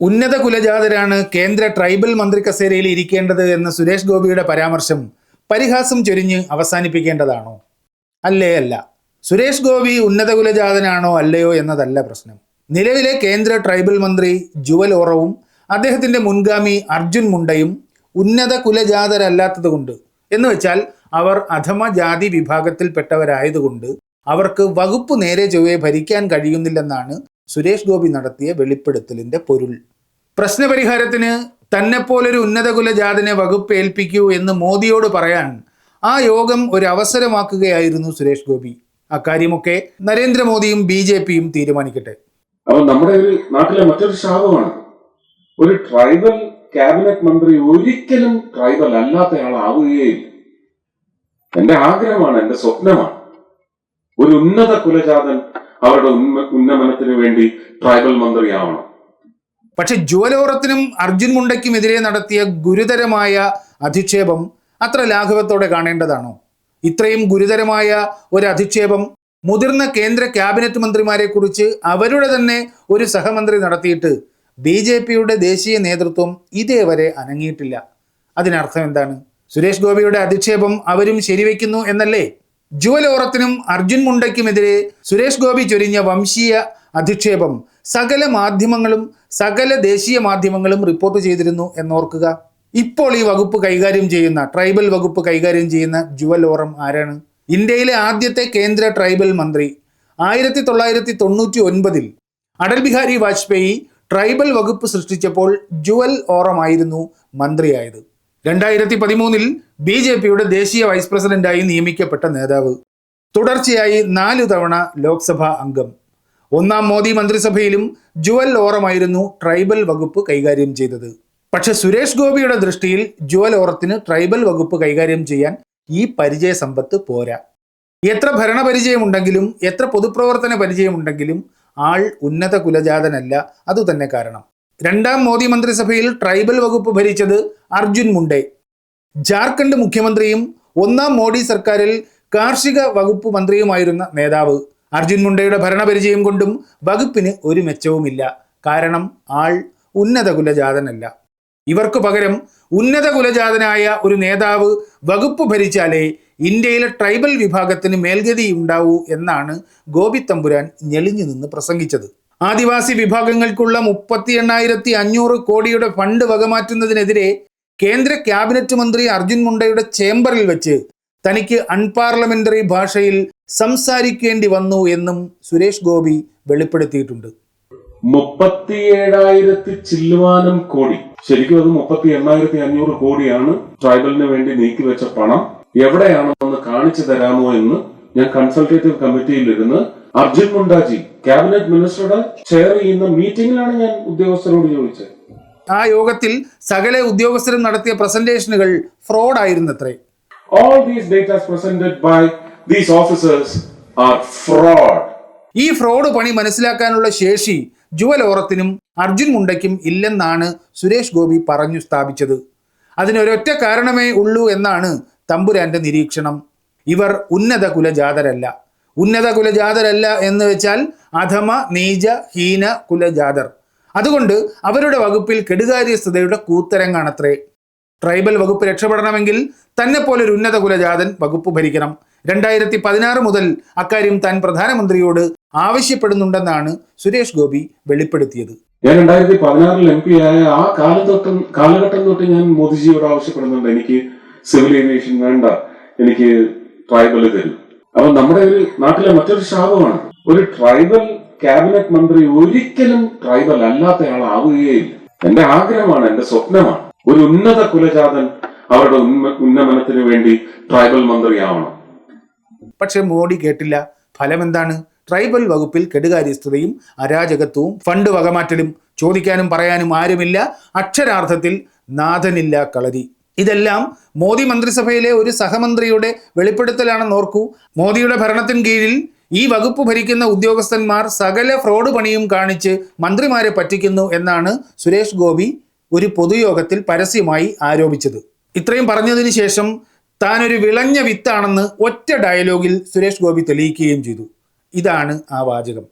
ഉന്നത കുലജാതരാണ് കേന്ദ്ര ട്രൈബൽ മന്ത്രി കസേരയിൽ ഇരിക്കേണ്ടത് എന്ന സുരേഷ് ഗോപിയുടെ പരാമർശം പരിഹാസം ചൊരിഞ്ഞ് അവസാനിപ്പിക്കേണ്ടതാണോ? അല്ലേ അല്ല. സുരേഷ് ഗോപി ഉന്നത കുലജാതനാണോ അല്ലയോ എന്നതല്ല പ്രശ്നം. നിലവിലെ കേന്ദ്ര ട്രൈബൽ മന്ത്രി ജുവൽ ഓറവും അദ്ദേഹത്തിന്റെ മുൻഗാമി അർജുൻ മുണ്ടയും ഉന്നത കുലജാതരല്ലാത്തതുകൊണ്ട് എന്ന് വെച്ചാൽ അവർ അധമ ജാതി വിഭാഗത്തിൽപ്പെട്ടവരായതുകൊണ്ട് അവർക്ക് വകുപ്പ് നേരെ ചൊവ്വെ ഭരിക്കാൻ കഴിയുന്നില്ലെന്നാണ് സുരേഷ് ഗോപി നടത്തിയ വെളിപ്പെടുത്തലിന്റെ പൊരുൾ. പ്രശ്നപരിഹാരത്തിന് തന്നെപ്പോലൊരു ഉന്നതകുലജാതനെ വകുപ്പ് ഏൽപ്പിക്കൂ എന്ന് മോദിയോട് പറയാൻ ആ യോഗം ഒരു അവസരമാക്കുകയായിരുന്നു സുരേഷ് ഗോപി. അക്കാര്യമൊക്കെ നരേന്ദ്രമോദിയും ബി ജെ പിയും തീരുമാനിക്കട്ടെ. അപ്പൊ നമ്മുടെ ഒരു നാട്ടിലെ മറ്റൊരു ശാപമാണ്. ഒരു ട്രൈബൽ ക്യാബിനറ്റ് മന്ത്രി ഒരിക്കലും ട്രൈബൽ അല്ലാത്തയാളാവുകയില്ല എന്റെ ആഗ്രഹമാണ് എന്റെ സ്വപ്നമാണ്. ഒരു ഉന്നത കുലജാതൻ അവരുടെ ഉന്നമനത്തിന് വേണ്ടി ട്രൈബൽ മന്ത്രിയാവണം. പക്ഷെ ജുവലോറത്തിനും അർജുൻ മുണ്ടയ്ക്കുമെതിരെ നടത്തിയ ഗുരുതരമായ അധിക്ഷേപം അത്ര ലാഘവത്തോടെ കാണേണ്ടതാണോ? ഇത്രയും ഗുരുതരമായ ഒരു അധിക്ഷേപം മുതിർന്ന കേന്ദ്ര ക്യാബിനറ്റ് മന്ത്രിമാരെ കുറിച്ച് അവരുടെ തന്നെ ഒരു സഹമന്ത്രി നടത്തിയിട്ട് ബി ജെ പിയുടെ ദേശീയ നേതൃത്വം ഇതേവരെ അനങ്ങിയിട്ടില്ല. അതിനർത്ഥം എന്താണ്? സുരേഷ് ഗോപിയുടെ അധിക്ഷേപം അവരും ശരിവെക്കുന്നു എന്നല്ലേ? ജുവലോറത്തിനും അർജുൻ മുണ്ടയ്ക്കുമെതിരെ സുരേഷ് ഗോപി ചൊരിഞ്ഞ വംശീയ അധിക്ഷേപം സകല മാധ്യമങ്ങളും സകല ദേശീയ മാധ്യമങ്ങളും റിപ്പോർട്ട് ചെയ്തിരുന്നു എന്നോർക്കുക. ഇപ്പോൾ ഈ വകുപ്പ് കൈകാര്യം ചെയ്യുന്ന ട്രൈബൽ വകുപ്പ് കൈകാര്യം ചെയ്യുന്ന ജുവലോറം ആരാണ്? ഇന്ത്യയിലെ ആദ്യത്തെ കേന്ദ്ര ട്രൈബൽ മന്ത്രി ആയിരത്തി തൊള്ളായിരത്തി തൊണ്ണൂറ്റി ഒൻപതിൽ അടൽ ബിഹാരി വാജ്പേയി ട്രൈബൽ വകുപ്പ് സൃഷ്ടിച്ചപ്പോൾ ജുവൽ ഓറമായിരുന്നു മന്ത്രിയായത്. രണ്ടായിരത്തി പതിമൂന്നിൽ ബി ജെ പിയുടെ ദേശീയ വൈസ് പ്രസിഡന്റായി നിയമിക്കപ്പെട്ട നേതാവ്. തുടർച്ചയായി നാലു തവണ ലോക്സഭാ അംഗം. ഒന്നാം മോദി മന്ത്രിസഭയിലും ജുവൽ ഓറമായിരുന്നു ട്രൈബൽ വകുപ്പ് കൈകാര്യം ചെയ്തത്. പക്ഷെ സുരേഷ് ഗോപിയുടെ ദൃഷ്ടിയിൽ ജുവൽ ഓറത്തിന് ട്രൈബൽ വകുപ്പ് കൈകാര്യം ചെയ്യാൻ ഈ പരിചയ സമ്പത്ത് പോരാ. എത്ര ഭരണപരിചയമുണ്ടെങ്കിലും എത്ര പൊതുപ്രവർത്തന പരിചയമുണ്ടെങ്കിലും ആൾ ഉന്നത കുലജാതനല്ല അതുതന്നെ കാരണം. രണ്ടാം മോദി മന്ത്രിസഭയിൽ ട്രൈബൽ വകുപ്പ് ഭരിച്ചത് അർജുൻ മുണ്ടേ. ജാർഖണ്ഡ് മുഖ്യമന്ത്രിയും ഒന്നാം മോഡി സർക്കാരിൽ കാർഷിക വകുപ്പ് മന്ത്രിയുമായിരുന്ന നേതാവ് അർജുൻ മുണ്ടയുടെ ഭരണപരിചയം കൊണ്ടും വകുപ്പിന് ഒരു മെച്ചവുമില്ല. കാരണം ആൾ ഉന്നതകുലജാതനല്ല. ഇവർക്ക് പകരം ഉന്നത കുലജാതനായ ഒരു നേതാവ് വകുപ്പ് ഭരിച്ചാലേ ഇന്ത്യയിലെ ട്രൈബൽ വിഭാഗത്തിന് മേൽഗതി ഉണ്ടാവൂ എന്നാണ് ഗോപി തമ്പുരാൻ ഞെളിഞ്ഞു നിന്ന് പ്രസംഗിച്ചത്. ആദിവാസി വിഭാഗങ്ങൾക്കുള്ള മുപ്പത്തി എണ്ണായിരത്തി അഞ്ഞൂറ് കോടിയുടെ ഫണ്ട് വകമാറ്റുന്നതിനെതിരെ കേന്ദ്ര ക്യാബിനറ്റ് മന്ത്രി അർജുൻ മുണ്ടയുടെ ചേംബറിൽ വെച്ച് തനിക്ക് അൺപാർലമെന്ററി ഭാഷയിൽ സംസാരിക്കേണ്ടി വന്നു എന്നും സുരേഷ് ഗോപി വെളിപ്പെടുത്തിയിട്ടുണ്ട്. മുപ്പത്തിയേഴായിരത്തി ചില്ലുവാനം കോടി. ശരിക്കും അത് മുപ്പത്തി എണ്ണായിരത്തി അഞ്ഞൂറ് കോടിയാണ് ട്രൈബലിന് വേണ്ടി നീക്കിവെച്ച പണം. എവിടെയാണെന്ന് കാണിച്ചു തരാമോ എന്ന് ഞാൻ കൺസൾട്ടേറ്റീവ് കമ്മിറ്റിയിൽ ഇരുന്ന് അർജുൻ മുണ്ടാജി ക്യാബിനറ്റ് മിനിസ്റ്ററുടെ ചെയർ ചെയ്യുന്ന മീറ്റിംഗിലാണ് ഞാൻ ഉദ്യോഗസ്ഥരോട് ചോദിച്ചത്. ആ യോഗത്തിൽ സകല ഉദ്യോഗസ്ഥരും നടത്തിയ പ്രസന്റേഷനുകൾ ഫ്രോഡായിരുന്നത്രേ. All these data presented by these officers are fraud. ഈ ഫ്രോഡ് പണി മനസ്സിലാക്കാനുള്ള ശേഷി ജുവൽ ഓറത്തിനും അർജുൻ മുണ്ടയ്ക്കും ഇല്ലെന്നാണ് സുരേഷ് ഗോപി പറഞ്ഞു സ്ഥാപിച്ചത്. അതിനൊരൊറ്റ കാരണമേ ഉള്ളൂ എന്നാണ് തമ്പുരാന്റെ നിരീക്ഷണം. ഇവർ ഉന്നത കുലജാതരല്ല ഉന്നത കുലജാതരല്ല എന്ന് വെച്ചാൽ അധമ നീച ഹീന കുലജാതർ. അതുകൊണ്ട് അവരുടെ വകുപ്പിൽ കെടുകാര്യസ്ഥതയുടെ കൂത്തരങ്ങാണത്രേ. ട്രൈബൽ വകുപ്പ് രക്ഷപ്പെടണമെങ്കിൽ തന്നെ പോലൊരു ഉന്നത കുലജാതൻ വകുപ്പ് ഭരിക്കണം. രണ്ടായിരത്തി പതിനാറ് മുതൽ അക്കാര്യം താൻ പ്രധാനമന്ത്രിയോട് ആവശ്യപ്പെടുന്നുണ്ടെന്നാണ് സുരേഷ് ഗോപി വെളിപ്പെടുത്തിയത്. ഞാൻ രണ്ടായിരത്തി പതിനാറിൽ എം പി ആയ ആ കാലത്തൊട്ടും കാലഘട്ടം തൊട്ട് ഞാൻ മോദിജിയോട് ആവശ്യപ്പെടുന്നുണ്ട്. എനിക്ക് സിവിൽ ഏവിയേഷൻ വേണ്ട. എനിക്ക് ട്രൈബൽ തരും. അപ്പൊ നമ്മുടെ ഒരു നാട്ടിലെ മറ്റൊരു ശാപമാണ്. ഒരു ട്രൈബൽ ക്യാബിനറ്റ് മന്ത്രി ഒരിക്കലും ട്രൈബൽ അല്ലാത്തയാളാവുകയില്ല എന്റെ ആഗ്രഹമാണ് എന്റെ സ്വപ്നമാണ്. ഒരു ഉന്നത കുലജാതൻ അവരുടെ ഉന്നമനത്തിന് വേണ്ടി ട്രൈബൽ മന്ത്രിയാവണം. പക്ഷെ മോഡി കേട്ടില്ല. ഫലം എന്താണ് ട്രൈബൽ വകുപ്പിൽ കെടുകാര്യസ്ഥതയും അരാജകത്വവും ഫണ്ട് വകമാറ്റലും ചോദിക്കാനും പറയാനും ആരുമില്ല. അക്ഷരാർത്ഥത്തിൽ നാഥനില്ല കളരി. ഇതെല്ലാം മോദി മന്ത്രിസഭയിലെ ഒരു സഹമന്ത്രിയുടെ വെളിപ്പെടുത്തലാണെന്ന് ഓർക്കൂ മോദിയുടെ ഭരണത്തിൻ കീഴിൽ ഈ വകുപ്പ് ഭരിക്കുന്ന ഉദ്യോഗസ്ഥന്മാർ സകല ഫ്രോഡ് പണിയും കാണിച്ച് മന്ത്രിമാരെ പറ്റിക്കുന്നു എന്നാണ് സുരേഷ് ഗോപി ഒരു പൊതുയോഗത്തിൽ പരസ്യമായി ആരോപിച്ചത്. ഇത്രയും പറഞ്ഞതിന് ശേഷം താനൊരു വിളഞ്ഞ വിത്താണെന്ന് ഒറ്റ ഡയലോഗിൽ സുരേഷ് ഗോപി തെളിയിക്കുകയും ചെയ്തു. ഇതാണ് ആ വാചകം.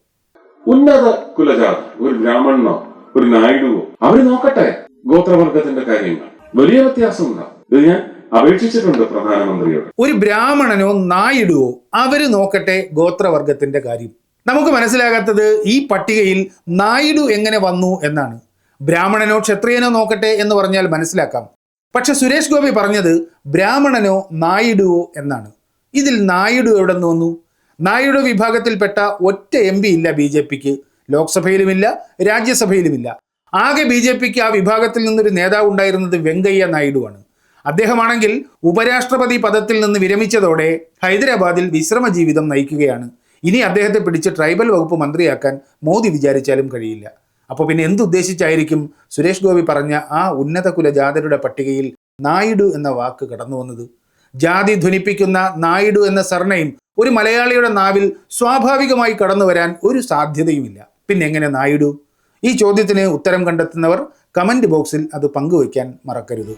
ഉന്നത കുലജാതൻ ഒരു ബ്രാഹ്മണനോ ഒരു നായിഡുവോ അവർ നോക്കട്ടെ ഗോത്രവർഗത്തിന്റെ കാര്യങ്ങൾ. വലിയ വ്യത്യാസമുണ്ടാവും. ഇത് ഞാൻ അപേക്ഷിച്ചിട്ടുണ്ട് പ്രധാനമന്ത്രിയോട്. ഒരു ബ്രാഹ്മണനോ നായിഡുവോ അവർ നോക്കട്ടെ ഗോത്രവർഗത്തിന്റെ കാര്യം. നമുക്ക് മനസ്സിലാകാത്തത് ഈ പട്ടികയിൽ നായിഡു എങ്ങനെ വന്നു എന്നാണ്. ബ്രാഹ്മണനോ ക്ഷത്രിയനോ നോക്കട്ടെ എന്ന് പറഞ്ഞാൽ മനസ്സിലാക്കാം. പക്ഷെ സുരേഷ് ഗോപി പറഞ്ഞത് ബ്രാഹ്മണനോ നായിഡുവോ എന്നാണ്. ഇതിൽ നായിഡു എവിടെ നിന്ന് വന്നു? നായിഡു വിഭാഗത്തിൽപ്പെട്ട ഒറ്റ എം പി ഇല്ല ബി ജെ പിക്ക്. ലോക്സഭയിലുമില്ല രാജ്യസഭയിലുമില്ല. ആകെ ബി ജെ പിക്ക് ആ വിഭാഗത്തിൽ നിന്നൊരു നേതാവ് ഉണ്ടായിരുന്നത് വെങ്കയ്യ നായിഡുവാണ്. അദ്ദേഹമാണെങ്കിൽ ഉപരാഷ്ട്രപതി പദത്തിൽ നിന്ന് വിരമിച്ചതോടെ ഹൈദരാബാദിൽ വിശ്രമ ജീവിതം നയിക്കുകയാണ്. ഇനി അദ്ദേഹത്തെ പിടിച്ച് ട്രൈബൽ വകുപ്പ് മന്ത്രിയാക്കാൻ മോദി വിചാരിച്ചാലും കഴിയില്ല. അപ്പോൾ പിന്നെ എന്തുദ്ദേശിച്ചായിരിക്കും സുരേഷ് ഗോപി പറഞ്ഞ ആ ഉന്നത കുലജാതരുടെ പട്ടികയിൽ നായിഡു എന്ന വാക്ക് കടന്നു വന്നത്? ജാതി ധ്വനിപ്പിക്കുന്ന നായിഡു എന്ന സർണയും ഒരു മലയാളിയുടെ നാവിൽ സ്വാഭാവികമായി കടന്നു വരാൻ ഒരു സാധ്യതയുമില്ല. പിന്നെ എങ്ങനെ നായിഡു? ഈ ചോദ്യത്തിന് ഉത്തരം കണ്ടെത്തുന്നവർ കമന്റ് ബോക്സിൽ അത് പങ്കുവയ്ക്കാൻ മറക്കരുത്.